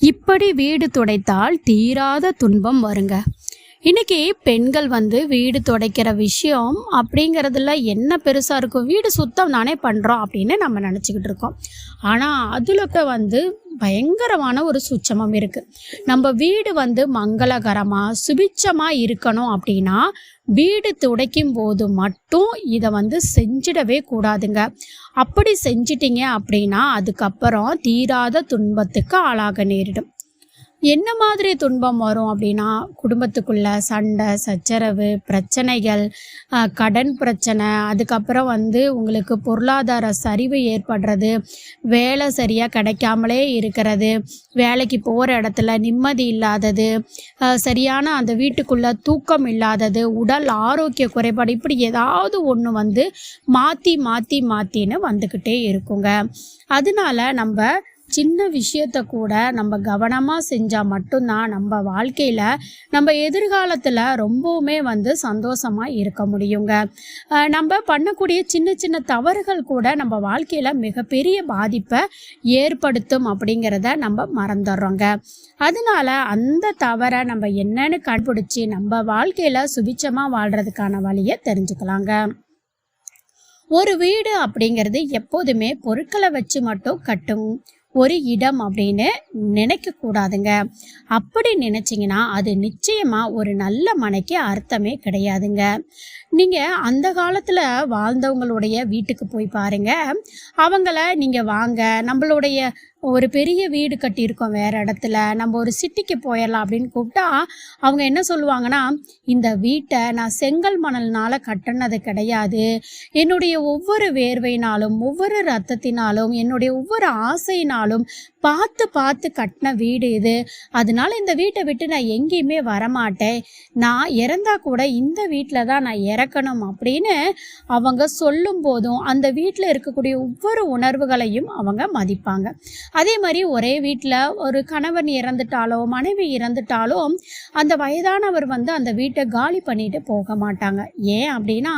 இப்படி வீடு துடைத்தால் தீராத துன்பம் வருங்க. இன்னைக்கு பெண்கள் வந்து வீடு துடைக்கிற விஷயம் அப்படிங்கிறதுல என்ன பெருசாக இருக்கும்? வீடு சுத்தம் தானே பண்ணுறோம் அப்படின்னு நம்ம நினச்சிக்கிட்டு இருக்கோம். ஆனால் அதில் இப்போ வந்து பயங்கரமான ஒரு சுச்சமம் இருக்குது நம்ம வீடு வந்து மங்களகரமாக சுபிச்சமாக இருக்கணும் அப்படின்னா வீடு துடைக்கும் போது மட்டும் இதை வந்து செஞ்சிடவே கூடாதுங்க. அப்படி செஞ்சிட்டிங்க அப்படின்னா அதுக்கப்புறம் தீராத துன்பத்துக்கு ஆளாக நேரிடும். என்ன மாதிரி துன்பம் வரும் அப்படின்னா குடும்பத்துக்குள்ள சண்டை சச்சரவு பிரச்சனைகள் கடன் பிரச்சனை அதுக்கப்புறம் வந்து உங்களுக்கு பொருளாதார சரிவு ஏற்படுறது வேலை சரியாக கிடைக்காமலே இருக்கிறது வேலைக்கு போகிற இடத்துல நிம்மதி இல்லாதது சரியான அந்த வீட்டுக்குள்ளே தூக்கம் இல்லாதது உடல் ஆரோக்கிய குறைபாடு இப்படி ஏதாவது ஒன்று வந்து மாற்றி மாற்றி மாற்றின்னு வந்துக்கிட்டே இருக்குங்க. அதனால நம்ம சின்ன விஷயத்த கூட நம்ம கவனமாக செஞ்சால் மட்டும்தான் நம்ம வாழ்க்கையில் நம்ம எதிர்காலத்தில் ரொம்பவுமே வந்து சந்தோஷமாக இருக்க முடியுங்க. நம்ம பண்ணக்கூடிய சின்ன சின்ன தவறுகள் கூட நம்ம வாழ்க்கையில் மிகப்பெரிய பாதிப்பை ஏற்படுத்தும் அப்படிங்கிறத நம்ம மறந்துடுறோங்க. அதனால அந்த தவறை நம்ம என்னன்னு கண்டுபிடிச்சி நம்ம வாழ்க்கையில் சுபிச்சமாக வாழ்கிறதுக்கான வழியை தெரிஞ்சுக்கலாங்க. ஒரு வீடு அப்படிங்கிறது எப்போதுமே பொருட்களை வச்சு மட்டும் கட்டும். ஒரு இடம் அப்படின்னு நினைக்கக்கூடாதுங்க. அப்படி நினச்சிங்கன்னா அது நிச்சயமாக ஒரு நல்ல மனைக்கு அர்த்தமே கிடையாதுங்க. நீங்கள் அந்த காலத்தில் வாழ்ந்தவங்களுடைய வீட்டுக்கு போய் பாருங்கள் அவங்கள நீங்கள் வாங்க நம்மளுடைய ஒரு பெரிய வீடு கட்டியிருக்கோம் வேறு இடத்துல. நம்ம ஒரு சிட்டிக்கு போயிடலாம் அப்படின்னு கூப்பிட்டா அவங்க என்ன சொல்லுவாங்கன்னா இந்த வீட்டை நான் செங்கல் மணல்னால் கட்டினது கிடையாது. என்னுடைய ஒவ்வொரு வேர்வையினாலும் ஒவ்வொரு ரத்தத்தினாலும் என்னுடைய ஒவ்வொரு ஆசையினாலும் பார்த்து பார்த்து கட்டின வீடு இது. அதனால இந்த வீட்டை விட்டு நான் எங்கேயுமே வரமாட்டேன். நான் இறந்தா கூட இந்த வீட்டில் தான் நான் இறக்கணும் அப்படின்னு அவங்க சொல்லும் போதும் அந்த வீட்டில் இருக்கக்கூடிய ஒவ்வொரு உணர்வுகளையும் அவங்க மதிப்பாங்க. அதே மாதிரி ஒரே வீட்டில் ஒரு கணவன் இறந்துட்டாலோ மனைவி இறந்துட்டாலோ அந்த வயதானவர் வந்து அந்த வீட்டை காலி பண்ணிட்டு போக மாட்டாங்க. ஏன் அப்படின்னா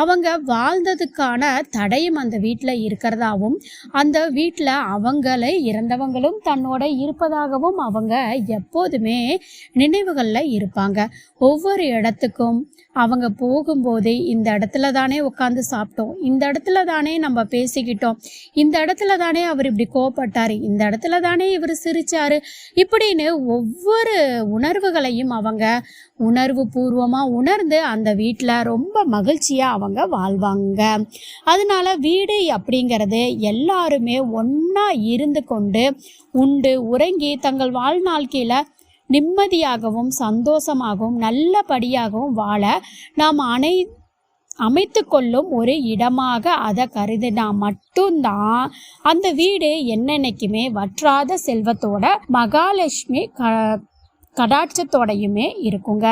அவங்க வாழ்ந்ததுக்கான தடையும் அந்த வீட்டில் இருக்கிறதாவும் அந்த வீட்டில் அவங்களே இறந்தவங்களும் தன்னோட இருப்பதாகவும் அவங்க எப்போதுமே நினைவுகளில் இருப்பாங்க. ஒவ்வொரு இடத்துக்கும் அவங்க போகும்போதே இந்த இடத்துல தானே உட்காந்து சாப்பிட்டோம். இந்த இடத்துல தானே நம்ம பேசிக்கிட்டோம். இந்த இடத்துல தானே அவர் இப்படி கோபப்பட்டார் இந்த இடத்துல தானே இவர் சிரிச்சாரு. இப்படின்னு ஒவ்வொரு உணர்வுகளையும் அவங்க உணர்வு பூர்வமாக உணர்ந்து அந்த வீட்டில் ரொம்ப மகிழ்ச்சியாக அவங்க வாழ்வாங்க. அதனால வீடு அப்படிங்கிறது எல்லாருமே ஒன்றா இருந்து கொண்டு உண்டு உறங்கி தங்கள் வாழ்நாள்கையில் நிம்மதியாகவும் சந்தோஷமாகவும் நல்லபடியாகவும் வாழ நாம் அனை அமைத்து கொள்ளும் ஒரு இடமாக அதை கருதினா மட்டும்தான் அந்த வீடு என்னென்னைக்குமே வற்றாத செல்வத்தோட மகாலட்சுமி க கடாட்சத்தோடையுமே இருக்குங்க.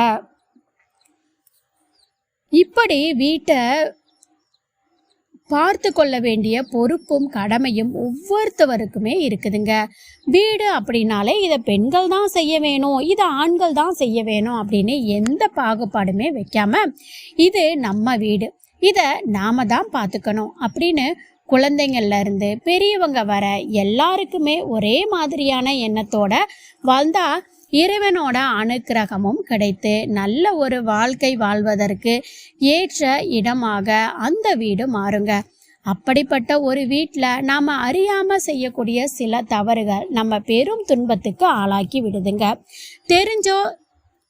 இப்படி வீட்டை பார்த்து கொள்ள வேண்டிய பொறுப்பும் கடமையும் ஒவ்வொருத்தவருக்குமே இருக்குதுங்க. வீடு அப்படின்னாலே இதை பெண்கள் தான் செய்ய வேணும் இதை ஆண்கள் தான் செய்ய வேணும் அப்படின்னு எந்த பாகுபாடுமே வைக்காம இது நம்ம வீடு இதை நாம தான் பார்த்துக்கணும் அப்படின்னு குழந்தைங்கள்ல இருந்து பெரியவங்க வர எல்லாருக்குமே ஒரே மாதிரியான எண்ணத்தோட வாழ்ந்தால் இறைவனோட அனுக்கிரகமும் கிடைத்து நல்ல ஒரு வாழ்க்கை வாழ்வதற்கு ஏற்ற இடமாக அந்த வீடு மாறுங்க. அப்படிப்பட்ட ஒரு வீட்டில் நாம் அறியாமல் செய்யக்கூடிய சில தவறுகள் நம்ம பெரும் துன்பத்துக்கு ஆளாக்கி விடுதுங்க. தெரிஞ்சோ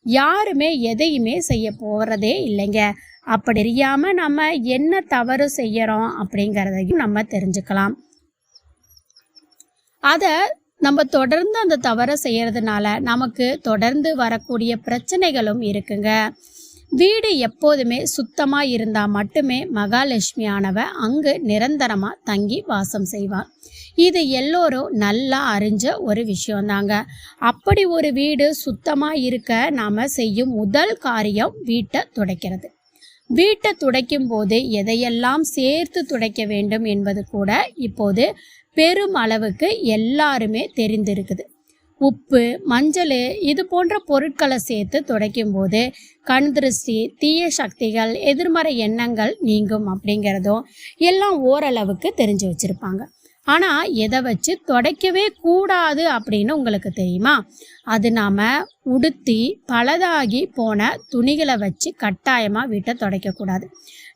யாருமே எதையுமே செய்ய போகிறதே இல்லைங்க. அப்படி அறியாமல் நம்ம என்ன தவறு செய்கிறோம் அப்படிங்கிறதையும் நம்ம தெரிஞ்சுக்கலாம். அதை நம்ம தொடர்ந்து அந்த தவறை செய்கிறதுனால நமக்கு தொடர்ந்து வரக்கூடிய பிரச்சனைகளும் இருக்குங்க. வீடு எப்போதுமே சுத்தமாக இருந்தால் மட்டுமே மகாலட்சுமி ஆனவ அங்கு நிரந்தரமாக தங்கி வாசம் செய்வார் இது எல்லோரும் நல்லா அறிஞ்ச ஒரு விஷயந்தாங்க. அப்படி ஒரு வீடு சுத்தமாக இருக்க நாம் செய்யும் முதல் காரியம் வீட்டை துடைக்கிறது. வீட்டை துடைக்கும் போது எதையெல்லாம் சேர்த்து துடைக்க வேண்டும் என்பது கூட இப்போது பெரும் அளவுக்கு எல்லாருமே தெரிந்திருக்குது. உப்பு மஞ்சள் இது போன்ற பொருட்களை சேர்த்து துடைக்கும் போது கண் திருஷ்டி தீய சக்திகள் எதிர்மறை எண்ணங்கள் நீங்கும் அப்படிங்கிறதும் எல்லாம் ஓரளவுக்கு தெரிஞ்சு வச்சிருப்பாங்க. ஆனால் எதை வச்சு துடைக்கவே கூடாது அப்படின்னு உங்களுக்கு தெரியுமா? அது நாம் உடுத்தி பழதாகி போன துணிகளை வச்சு கட்டாயமாக வீட்டை துடைக்கக்கூடாது.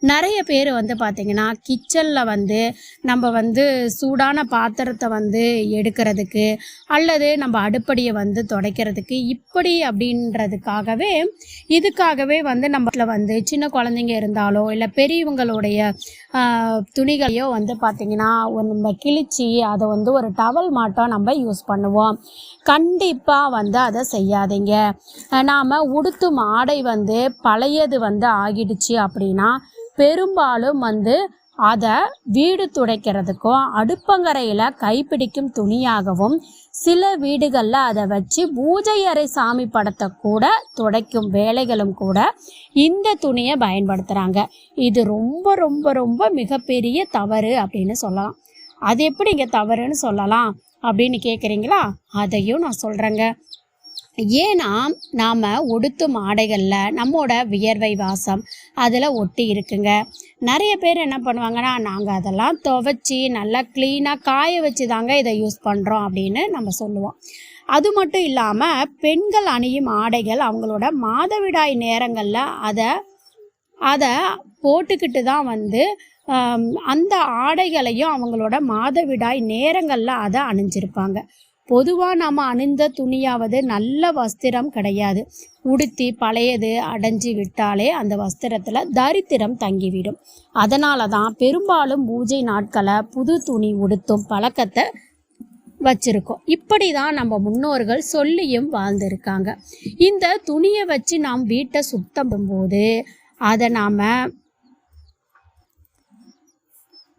நிறைய பேர் வந்து பார்த்திங்கன்னா கிச்சனில் வந்து நம்ம வந்து சூடான பாத்திரத்தை வந்து எடுக்கிறதுக்கு அல்லது நம்ம அடுப்படியை வந்து துடைக்கிறதுக்கு இப்படி அப்படின்றதுக்காகவே இதுக்காகவே வந்து நம்மள வந்து சின்ன குழந்தைங்க இருந்தாலோ இல்லை பெரியவங்களுடைய துணிகளையோ வந்து பார்த்திங்கன்னா நம்ம கிழிச்சி அதை வந்து ஒரு டவல் மாட்டோம் நம்ம யூஸ் பண்ணுவோம். கண்டிப்பாக வந்து அதை செய்யாதீங்க. நாம் உடுத்தும் ஆடை வந்து பழையது வந்து ஆகிடுச்சு அப்படின்னா பெரும்பாலும் வந்து அதை வீடு துடைக்கிறதுக்கும் அடுப்பங்கரையில் கைப்பிடிக்கும் துணியாகவும் சில வீடுகளில் அதை வச்சு பூஜை அறை சாமி படத்தை கூட துடைக்கும் வேலைகளும் கூட இந்த துணியை பயன்படுத்துகிறாங்க இது ரொம்ப ரொம்ப ரொம்ப மிகப்பெரிய தவறு அப்படின்னு சொல்லலாம். அது எப்படி இங்கே தவறுன்னு சொல்லலாம் அப்படின்னு கேட்குறீங்களா அதையும் நான் சொல்கிறேங்க ஏன்னா நாம் உடுத்தும் ஆடைகளில் நம்மோட வியர்வை வாசம் அதில் ஒட்டி இருக்குங்க. நிறைய பேர் என்ன பண்ணுவாங்கன்னா நாங்கள் அதெல்லாம் துவைச்சி நல்லா க்ளீனாக காய வச்சு தாங்க இதை யூஸ் பண்ணுறோம் அப்படின்னு நம்ம சொல்லுவோம். அது மட்டும் இல்லாமல் பெண்கள் அணியும் ஆடைகள் அவங்களோட மாதவிடாய் நேரங்களில் அதை அதை போட்டுக்கிட்டு தான் வந்து அந்த ஆடைகளையும் அவங்களோட மாதவிடாய் நேரங்களில் அதை அணிஞ்சிருப்பாங்க. பொதுவாக நம்ம அணிந்த துணியாவது நல்ல வஸ்திரம் கிடையாது. உடுத்தி பழையது அடைஞ்சி விட்டாலே அந்த வஸ்திரத்தில் தரித்திரம் தங்கிவிடும். அதனால தான் பெரும்பாலும் பூஜை நாட்களை புது துணி உடுத்தும் பழக்கத்தை வச்சிருக்கோம். இப்படி தான் நம்ம முன்னோர்கள் சொல்லியும் வாழ்ந்திருக்காங்க. இந்த துணியை வச்சு நாம் வீட்டை சுத்தம் போது அதை நாம்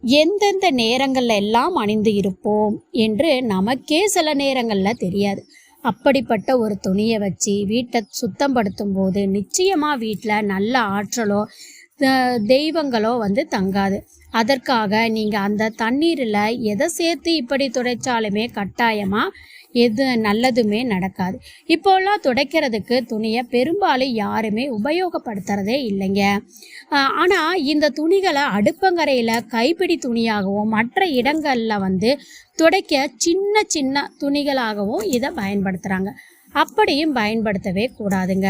எந்தெந்த நேரங்களில் எல்லாம் அணிந்து இருப்போம் என்று நமக்கே சில நேரங்களில் தெரியாது. அப்படிப்பட்ட ஒரு துணியை வச்சு வீட்டை சுத்தம் படுத்தும் போது நிச்சயமாக வீட்டில் நல்ல ஆற்றலோ தெய்வங்களோ வந்து தங்காது. அதற்காக நீங்கள் அந்த தண்ணீரில் எதை சேர்த்து இப்படி துடைச்சாலுமே கட்டாயமாக எது நல்லதுமே நடக்காது. இப்போல்லாம் துடைக்கிறதுக்கு துணியை பெரும்பாலும் யாருமே உபயோகப்படுத்துறதே இல்லைங்க. ஆனால் இந்த துணிகளை அடுப்பங்கரையில் கைப்பிடி துணியாகவும் மற்ற இடங்களில் வந்து துடைக்க சின்ன சின்ன துணிகளாகவும் இதை பயன்படுத்துகிறாங்க அப்படியும் பயன்படுத்தவே கூடாதுங்க.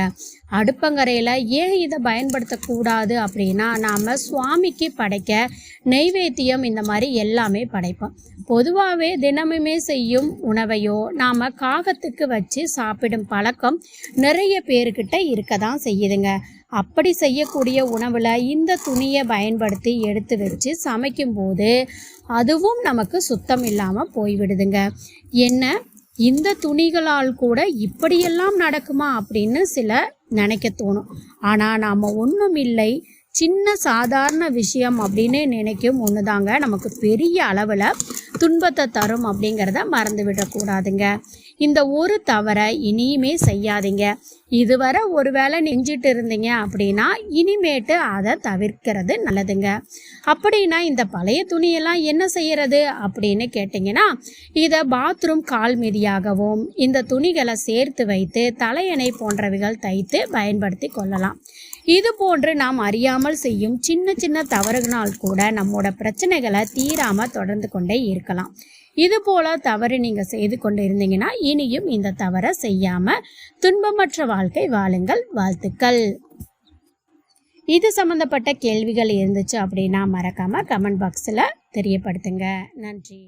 அடுப்பங்கரையில் ஏன் இதை பயன்படுத்தக்கூடாது அப்படின்னா நாம் சுவாமிக்கு படைக்க நெய்வேத்தியம் இந்த மாதிரி எல்லாமே படைப்போம். பொதுவாகவே தினமுமே செய்யும் உணவையோ நாம் காகத்துக்கு வச்சு சாப்பிடும் பழக்கம் நிறைய பேர்கிட்ட இருக்க தான் செய்யுதுங்க. அப்படி செய்யக்கூடிய உணவில் இந்த துணியை பயன்படுத்தி எடுத்து வச்சு சமைக்கும்போது அதுவும் நமக்கு சுத்தம் இல்லாமல் போய்விடுதுங்க. என்ன? இந்த துணிகளால் கூட இப்படியெல்லாம் நடக்குமா அப்படின்னு சில நினைக்க தோணும். ஆனால் நாம் ஒன்றும் இல்லை. சின்ன சாதாரண விஷயம் அப்படின்னு நினைக்கும் ஒன்று தாங்க நமக்கு பெரிய அளவில் துன்பத்தை தரும் அப்படிங்கிறத மறந்து விடக்கூடாதுங்க இந்த ஒரு தவறை இனியுமே செய்யாதீங்க. இதுவரை ஒரு வேளை நெஞ்சிட்டு இருந்தீங்க அப்படின்னா இனிமேட்டு அதை தவிர்க்கிறது நல்லதுங்க. அப்படின்னா இந்த பழைய துணியெல்லாம் என்ன செய்யறது அப்படின்னு கேட்டிங்கன்னா இதை பாத்ரூம் கால் மீதியாகவும் இந்த துணிகளை சேர்த்து வைத்து தலையணை போன்றவைகள் தைத்து பயன்படுத்தி கொள்ளலாம். இது போன்று நாம் அறியாமல் செய்யும் சின்ன சின்ன தவறுகளால் கூட நம்மோட பிரச்சனைகளை தீராமல் தொடர்ந்து கொண்டே இருக்கலாம். இது போல தவறு நீங்கள் செய்து கொண்டு இருந்தீங்கன்னா இனியும் இந்த தவறை செய்யாம துன்பமற்ற வாழ்க்கை வாழுங்கள். வாழ்த்துக்கள். இது சம்மந்தப்பட்ட கேள்விகள் இருந்துச்சு அப்படின்னா மறக்காம கமெண்ட் பாக்ஸில் தெரியப்படுத்துங்க. நன்றி.